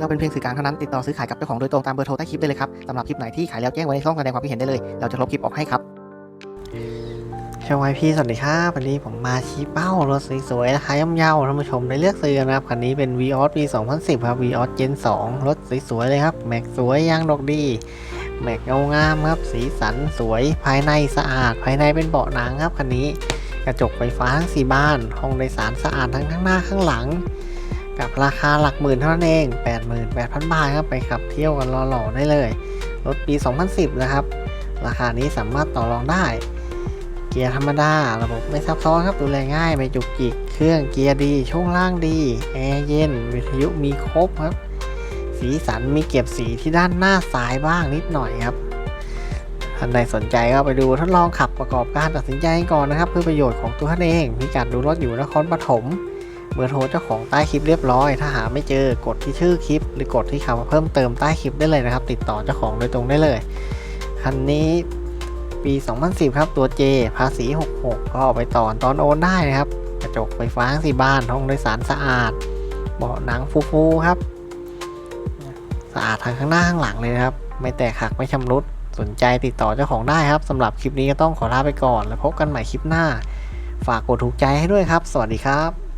เราเป็นเพียงสื่อกลางเท่านั้นติดต่อซื้อขายกับเจ้าของโดยตรงตามเบอร์โทรใต้คลิปได้เลยครับสำหรับคลิปไหนที่ขายแล้วแจ้งไว้ในช่องแสดงความคิดเห็นได้เลย เราจะลบคลิปออกให้ครับเชาวไอพี่สวัสดีครับวันนี้ผมมาชี้เป้ารถสวยๆราคาย่อมเยาท่านผู้ชมได้เลือกซื้อนะครับคันนี้เป็น v ีออสปี 2010 ครับ v ีออส Gen 2รถสวยๆเลยครับแม็กสวยยางดอกดีแม็กเงางามครับ สีสันสวยภายในสะอาด ภายในเป็นเบาะหนังครับคันนี้ กระจกไฟฟ้าทั้งสี่บ้านห้องโดยสารสะอาดทั้งข้างหน้าข้างหลัง กับราคาหลักหมื่นเท่านั้นเอง 88,000 บาทครับไปขับเที่ยวกันหล่อๆได้เลย รถปี 2010 นะครับ ราคานี้สามารถต่อรองได้ เกียร์ธรรมดา ระบบไม่ซับซ้อนครับดูแลง่ายไม่จุกจิก เครื่องเกียร์ดีช่วงล่างดีแอร์เย็น วิทยุมีครบครับ สีสันมีเก็บสีที่ด้านหน้าซ้ายบ้างนิดหน่อยครับท่านใดสนใจก็ไปดูทดลองขับประกอบการตัดสินใจก่อนนะครับ เพื่อประโยชน์ของตัวท่านเองพิกัดดูรถอยู่นครปฐม เบอร์โทรเจ้าของใต้คลิปเรียบร้อย ถ้าหาไม่เจอกดที่ชื่อคลิป หรือกดที่คำว่าเพิ่มเติมใต้คลิปได้เลยนะครับ ติดต่อเจ้าของโดยตรงได้เลย คันนี้ปี 2010 ครับ ตัว J ภาษี 66 ก็เอาไปต่อตอนโอนได้นะครับ กระจกไฟฟ้าสีบ้านห้องโดยสารสะอาด เบาะหนังฟูๆครับ สะอาดทั้งข้างหน้าข้างหลังเลยนะครับ ไม่แตกหักไม่ชำรุด สนใจติดต่อเจ้าของได้ครับสำหรับคลิปนี้ก็ต้องขอลาไปก่อน แล้วพบกันใหม่คลิปหน้า ฝากกดถูกใจให้ด้วยครับ สวัสดีครับ